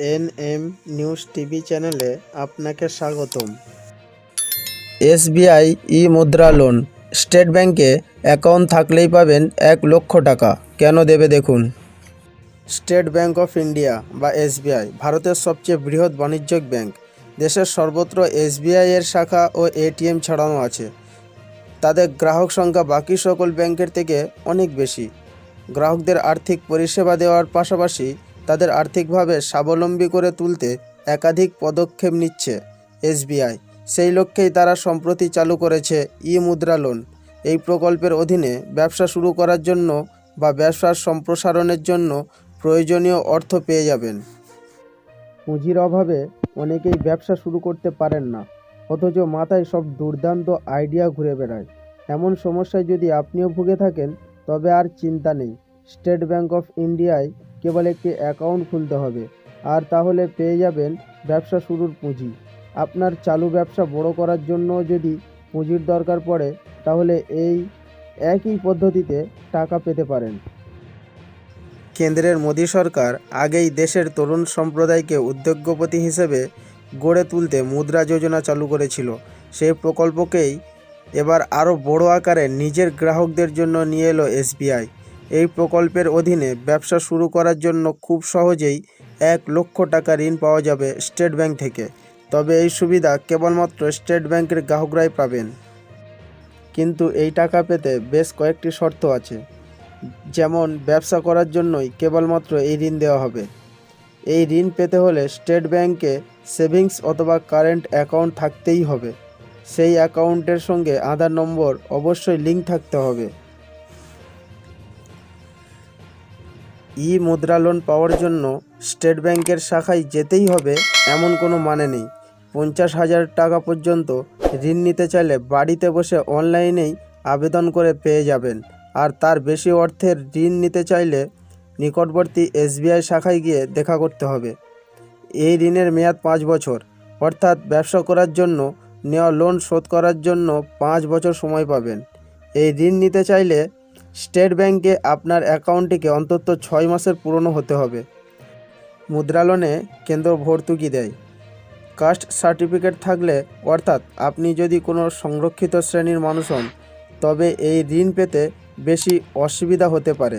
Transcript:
N M news TV চ্যানেলে আপনাকে স্বাগতম। এসবিআই ই মুদ্রা লোন। স্টেট ব্যাংকে অ্যাকাউন্ট থাকলেই পাবেন এক লক্ষ টাকা। কেন দেবে দেখুন। স্টেট ব্যাংক অফ ইন্ডিয়া বা এসবিআই, ভারতের সবচেয়ে বৃহৎ বাণিজ্যিক ব্যাংক। দেশের সর্বত্র এসবিআই এর শাখা ও এটিএম ছড়ানো আছে। তাদের গ্রাহক সংখ্যা বাকি সকল ব্যাংকের থেকে অনেক বেশি। গ্রাহকদের আর্থিক পরিষেবা দেওয়ার পাশাপাশি তাদের আর্থিকভাবে স্বাবলম্বী করে তুলতে একাধিক পদক্ষেপ নিচ্ছে এসবিআই। সেই লক্ষ্যেই তারা সম্প্রতি চালু করেছে ই মুদ্রা লোন। এই প্রকল্পের অধীনে ব্যবসা শুরু করার জন্য বা ব্যবসার সম্প্রসারণের জন্য প্রয়োজনীয় অর্থ পেয়ে যাবেন। পুঁজির অভাবে অনেকেই ব্যবসা শুরু করতে পারেন না, অথচ মাথায় সব দুর্দান্ত আইডিয়া ঘুরে বেড়ায়। এমন সমস্যায় যদি আপনিও ভুগে থাকেন, তবে আর চিন্তা নেই। স্টেট ব্যাংক অফ ইন্ডিয়ায় কেবল একটি অ্যাকাউন্ট খুলতে হবে। আর তাহলে পেয়ে যাবেন ব্যবসা শুরুর পুঁজি। আপনার চালু ব্যবসা বড় করার জন্য যদি পুঁজির দরকার পড়ে, তাহলে এই একই পদ্ধতিতে টাকা পেতে পারেন। কেন্দ্রের মোদী সরকার আগেই দেশের তরুণ সম্প্রদায়কে উদ্যোগপতি হিসেবে গড়ে তুলতে মুদ্রা যোজনা চালু করেছিল। সেই প্রকল্পকেই এবার আরও বড় আকারে নিজের গ্রাহকদের জন্য নিয়ে এলো এসবিআই। এই প্রকল্পের অধীনে ব্যবসা শুরু করার জন্য খুব সহজেই এক লক্ষ টাকা ঋণ পাওয়া যাবে স্টেট ব্যাংক থেকে। তবে এই সুবিধা কেবলমাত্র স্টেট ব্যাংকের গ্রাহকরাই পাবেন। কিন্তু এই টাকা পেতে বেশ কয়েকটি শর্ত আছে। যেমন, ব্যবসা করার জন্যই কেবলমাত্র এই ঋণ দেওয়া হবে। এই ঋণ পেতে হলে স্টেট ব্যাংকে সেভিংস অথবা কারেন্ট অ্যাকাউন্ট থাকতেই হবে। সেই অ্যাকাউন্টের সঙ্গে আধার নম্বর অবশ্যই লিঙ্ক থাকতে হবে। ই মুদ্রা লোন পাওয়ার জন্য স্টেট ব্যাংকের শাখায় যেতেই হবে এমন কোনো মানে নেই। পঞ্চাশ হাজার টাকা পর্যন্ত ঋণ নিতে চাইলে বাড়িতে বসে অনলাইনেই আবেদন করে পেয়ে যাবেন। আর তার বেশি অর্থের ঋণ নিতে চাইলে নিকটবর্তী এসবিআই শাখায় গিয়ে দেখা করতে হবে। এই ঋণের মেয়াদ পাঁচ বছর। অর্থাৎ ব্যবসা করার জন্য, নেওয়া লোন শোধ করার জন্য পাঁচ বছর সময় পাবেন। এই ঋণ নিতে চাইলে স্টেট ব্যাংকে আপনার অ্যাকাউন্টটিকে অন্তত ছয় মাসের পুরনো হতে হবে। মুদ্রা লোনে কেন্দ্র ভর্তুকি দেয়। কাস্ট সার্টিফিকেট থাকলে, অর্থাৎ আপনি যদি কোনো সংরক্ষিত শ্রেণির মানুষ হন, তবে এই ঋণ পেতে বেশি অসুবিধা হতে পারে।